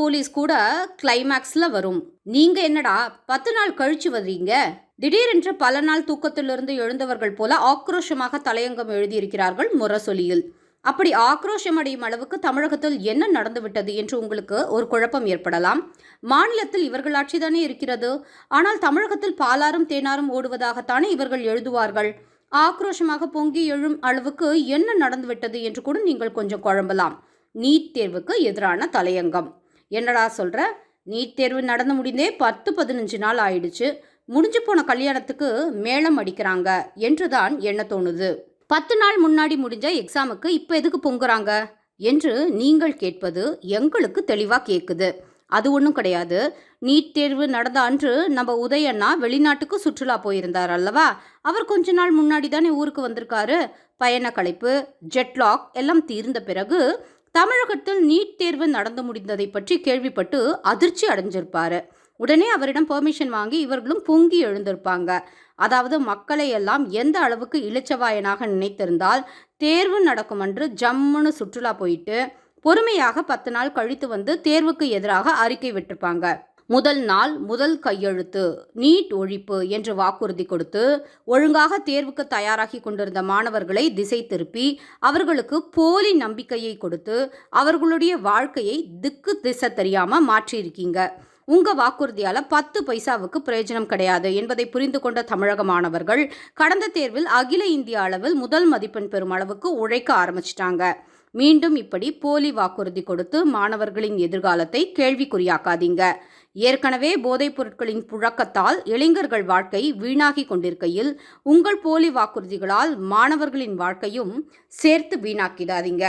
Police கூட கிளைமேக்ஸ்ல வரும். நீங்க என்னடா பத்து நாள் கழிச்சு வர்றீங்க? திடீரென்று பல நாள் தூக்கத்திலிருந்து எழுந்தவர்கள் போல ஆக்ரோஷமாக தலையங்கம் எழுதியிருக்கிறார்கள் முரசொலியில். அப்படி ஆக்ரோஷம் அடையும் அளவுக்கு தமிழகத்தில் என்ன நடந்துவிட்டது என்று உங்களுக்கு ஒரு குழப்பம் ஏற்படலாம். மாநிலத்தில் இவர்கள் ஆட்சிதானே இருக்கிறது? ஆனால் தமிழகத்தில் பாலாரும் தேனாரும் ஓடுவதாகத்தானே இவர்கள் எழுதுவார்கள்? ஆக்ரோஷமாக பொங்கி எழும் அளவுக்கு என்ன நடந்துவிட்டது என்று கூட நீங்கள் கொஞ்சம் குழம்பலாம். நீட் தேர்வுக்கு எதிரான தலையங்கம். என்னடா சொல்கிற நீட் தேர்வு நடந்து முடிந்தே பத்து பதினஞ்சு நாள் ஆயிடுச்சு. முடிஞ்சு போன கல்யாணத்துக்கு மேளம் அடிக்கிறாங்க என்றுதான் என்ன தோணுது. பத்து நாள் முன்னாடி முடிஞ்ச எக்ஸாமுக்கு இப்போ எதுக்கு பொங்குறாங்க? என்று நீங்கள் கேட்பது எங்களுக்கு தெளிவாக கேட்குது அது ஒன்றும் கிடையாது. நீட் தேர்வு நடந்த அன்று நம்ம உதயண்ணா வெளிநாட்டுக்கு சுற்றுலா போயிருந்தார் அல்லவா? அவர் கொஞ்ச நாள் முன்னாடி தானே ஊருக்கு வந்திருக்காரு. பயண களைப்பு ஜெட்லாக் எல்லாம் தீர்ந்த பிறகு தமிழகத்தில் நீட் தேர்வு நடந்து முடிந்ததை பற்றி கேள்விப்பட்டு அதிர்ச்சி அடைஞ்சிருப்பாரு. உடனே அவரிடம் பெர்மிஷன் வாங்கி இவர்களும் பொங்கி எழுந்திருப்பாங்க. அதாவது மக்களை எல்லாம் எந்த அளவுக்கு இளிச்சவாயனாக நினைத்திருந்தால் தேர்வு நடக்கும் அன்று ஜம்முன்னு சுற்றுலா போயிட்டு பொறுமையாக பத்து நாள் கழித்து வந்து தேர்வுக்கு எதிராக அறிக்கை விட்டிருப்பாங்க. முதல் நாள் முதல் கையெழுத்து நீட் ஒழிப்பு என்று வாக்குறுதி கொடுத்து ஒழுங்காக தேர்வுக்கு தயாராகி கொண்டிருந்த மாணவர்களை திசை திருப்பி அவர்களுக்கு போலி நம்பிக்கையை கொடுத்து அவர்களுடைய வாழ்க்கையை திக்கு திசை தெரியாமல் மாற்றியிருக்கீங்க. உங்கள் வாக்குறுதியால் பத்து பைசாவுக்கு பிரயோஜனம் கிடையாது என்பதை புரிந்து கொண்ட தமிழக மாணவர்கள் கடந்த தேர்வில் அகில இந்திய அளவில் முதல் மதிப்பெண் பெறும் அளவுக்கு உழைக்க ஆரம்பிச்சிட்டாங்க. மீண்டும் இப்படி போலி வாக்குறுதி கொடுத்து மாணவர்களின் எதிர்காலத்தை கேள்விக்குறியாக்காதீங்க. ஏற்கனவே போதைப் பொருட்களின் புழக்கத்தால் இளைஞர்கள் வாழ்க்கை வீணாகி கொண்டிருக்கையில் உங்கள் போலி வாக்குறுதிகளால் மாணவர்களின் வாழ்க்கையும் சேர்த்து வீணாக்கிடாதீங்க.